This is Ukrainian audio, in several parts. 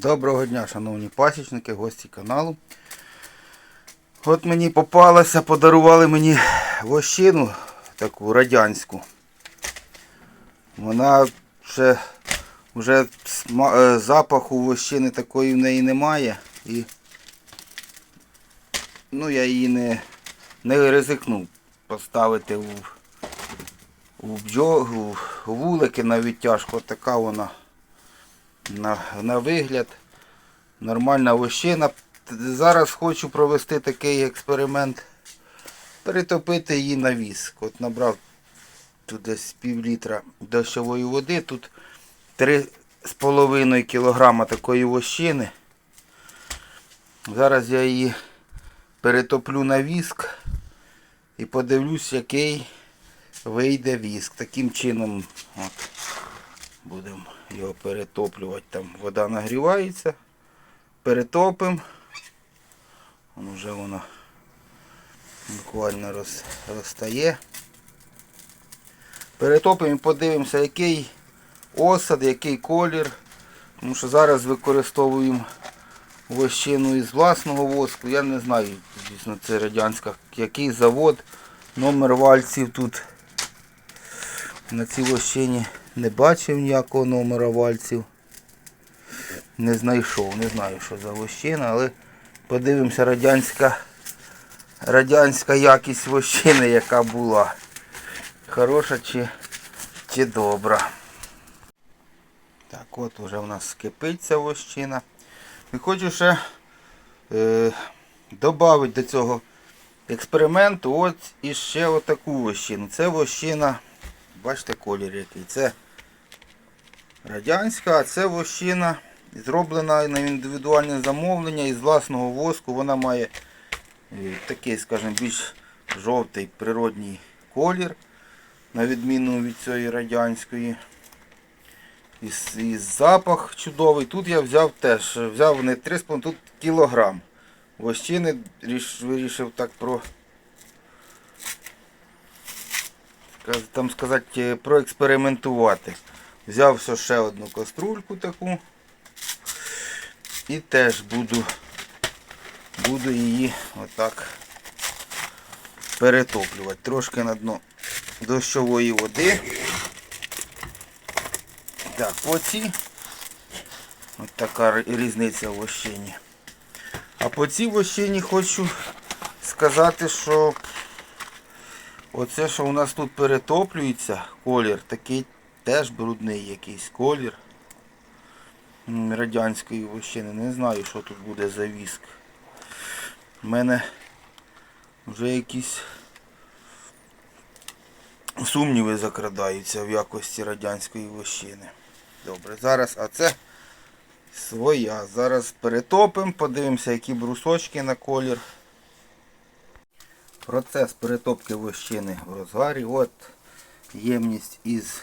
Доброго дня, шановні пасічники, гості каналу. От мені попалося, подарували мені вощину таку радянську. Вона ще вже е, запаху вощини такої в неї немає. І ну, я її не, не ризикнув поставити у, у, бджо, у вулики на відтяжку. От така вона на, на вигляд. Нормальна вощина. Зараз хочу провести такий експеримент. Перетопити її на віск. От набрав тут десь пів літра дощової води. Тут 3,5 кг такої вощини. Зараз я її перетоплю на віск і подивлюсь, який вийде віск. Таким чином от, будемо його перетоплювати. Там вода нагрівається. Перетопимо. Вон вже воно буквально роз, розтає. Перетопимо і подивимося, який осад, який колір. Тому що зараз використовуємо вощину із власного воску. Я не знаю, звісно, це радянська, який завод, номер вальців тут на цій вощині не бачив ніякого номера вальців. Не знайшов, не знаю, що за вощина, але подивимося радянська, радянська якість вощини, яка була. Хороша чи, чи добра. Так, от вже в нас кипить ця вощина. І хочу ще е, додати до цього експерименту от іще отаку вощину. Це вощина, бачите колір який. Це радянська, а це вощина зроблена на індивідуальне замовлення із власного воску. Вона має е, такий, скажімо, більш жовтий природній колір, на відміну від цієї радянської. І, і запах чудовий. Тут я взяв теж, взяв не 3,5, тут кілограм. Вощини ріш- вирішив так про там сказати, е, проекспериментувати. Взяв ще одну каструльку таку. І теж буду, буду її отак перетоплювати. Трошки на дно дощової води. Так, оці. Ось така різниця в вощині. А по цій вощині хочу сказати, що оце, що у нас тут перетоплюється, колір, такий теж брудний якийсь колір радянської вощини. Не знаю, що тут буде за віск. У мене вже якісь сумніви закрадаються в якості радянської вощини. Добре, зараз, а це своя. Зараз перетопимо, подивимося, які брусочки на колір. Процес перетопки вощини в розгарі. От ємність із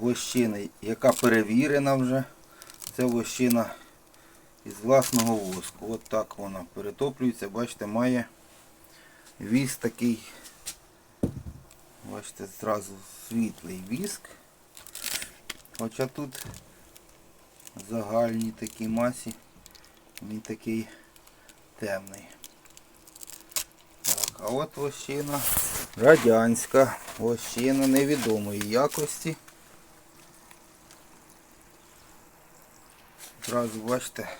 вощини, яка перевірена вже. Це вощина із власного воску. От так вона перетоплюється. Бачите, має віз такий. Бачите, зразу світлий віск. Хоча тут загальній такій масі він такий темний. Так, а от вощина радянська, вощина невідомої якості. Зразу бачите,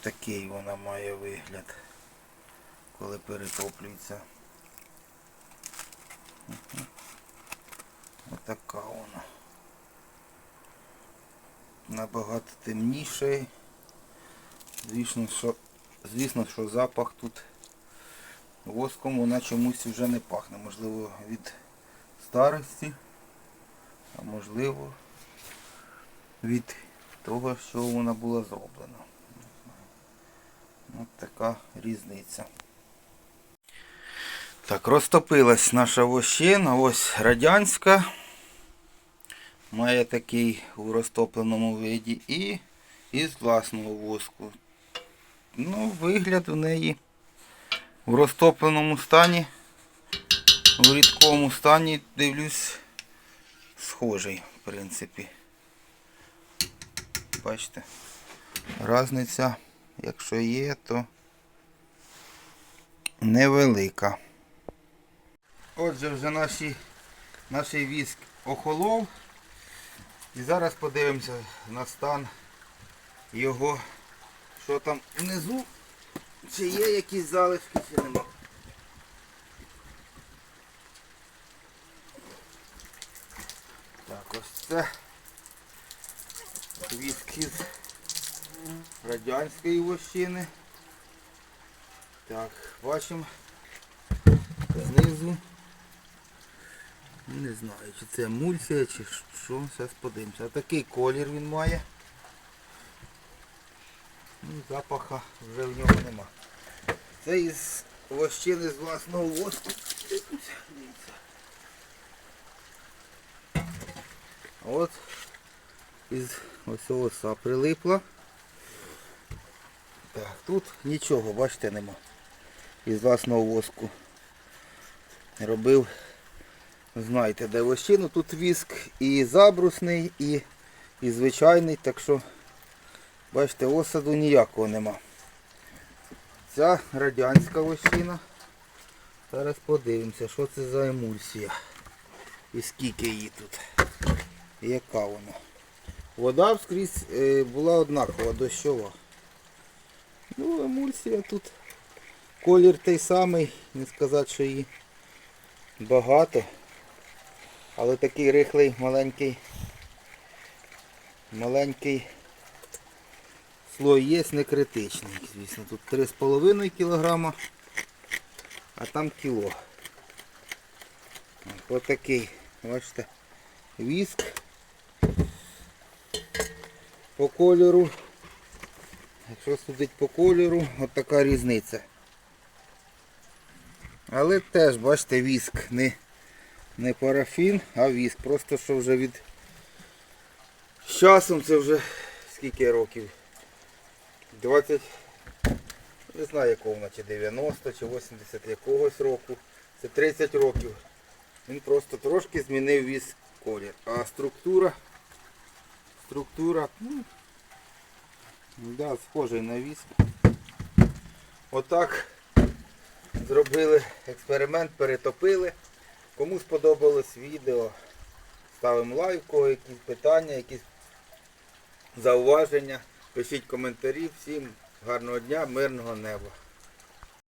такий вона має вигляд, коли перетоплюється. Отака вона. Набагато темніший. Звісно, що, звісно, що запах тут воском вона чомусь вже не пахне. Можливо від старості, а можливо від того, що вона була зроблена. От така різниця. Так, розтопилась наша вощина, ось радянська. Має такий у розтопленому виді і із власного воску. Ну, вигляд у неї в розтопленому стані, в рідкому стані, дивлюсь, схожий, в принципі. Бачите. Разниця, якщо є, то невелика. Отже, вже наші, наш віск охолов. І зараз подивимося на стан його, що там внизу, чи є якісь залишки, чи нема. Так, ось це віск із радянської вощини. Так, бачимо знизу. Не знаю, чи це емульсія, чи що, зараз подивимося. Такий колір він має. Ну, запаха вже в нього нема. Це із вощини з власного воску. От із ось оса прилипла. Так, тут нічого, бачите, нема. Із власного воску. Робив, знаєте, де вощину, тут віск і забрусний, і, і звичайний, так що, бачите, осаду ніякого нема. Ця радянська вощина. Зараз подивимося, що це за емульсія. І скільки її тут. І яка вона. Вода вскрізь е, була однакова, дощова. Ну, емульсія тут. Колір той самий, не сказати, що її багато. Але такий рихлий, маленький, маленький слой є, не критичний, звісно. Тут 3,5 кг, а там кіло. Ось такий, бачите, віск по кольору. Якщо судить по кольору, от така різниця. Але теж, бачите, віск не, не парафін, а віск. Просто що вже від з часом це вже скільки років? 20, не знаю якого чи 90 чи 80 якогось року. Це 30 років. Він просто трошки змінив віск колір. А структура, структура, ну, да, схожий на віск. Отак зробили експеримент, перетопили. Кому сподобалось відео, ставимо лайк, якісь питання, якісь зауваження. Пишіть коментарі. Всім гарного дня, мирного неба.